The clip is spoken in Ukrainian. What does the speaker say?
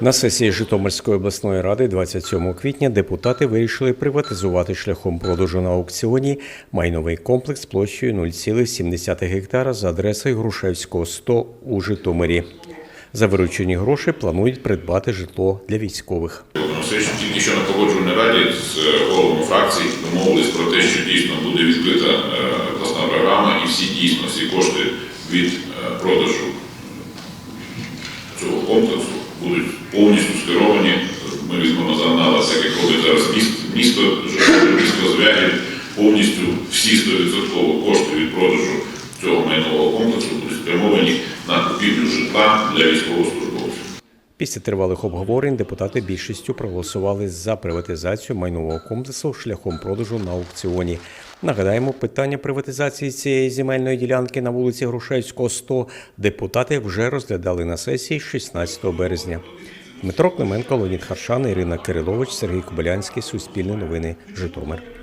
На сесії Житомирської обласної ради 27 квітня депутати вирішили приватизувати шляхом продажу на аукціоні майновий комплекс площею 0,7 гектара за адресою Грушевського 100 у Житомирі. За виручені гроші планують придбати житло для військових. Все, що тільки що на погоджувальній раді з е, головами фракцій домовились про те, що дійсно буде відкрита е, обласна програма, і всі дійсно всі кошти від е, продажу цього комплексу будуть повністю скеровані. Ми візьмемо за аналіз, як робить зараз місто, місто, Звягіль, повністю всі 100% кошти від продажу цього майнового комплексу будуть спрямовані на купівлю житла для військовослужбовців. Після тривалих обговорень депутати більшістю проголосували за приватизацію майнового комплексу шляхом продажу на аукціоні. Нагадаємо, питання приватизації цієї земельної ділянки на вулиці Грушевського 100 депутати вже розглядали на сесії 16 березня. Дмитро Клименко, Леонід Харшан, Ірина Кирилович, Сергій Кобилянський, Суспільне новини, Житомир.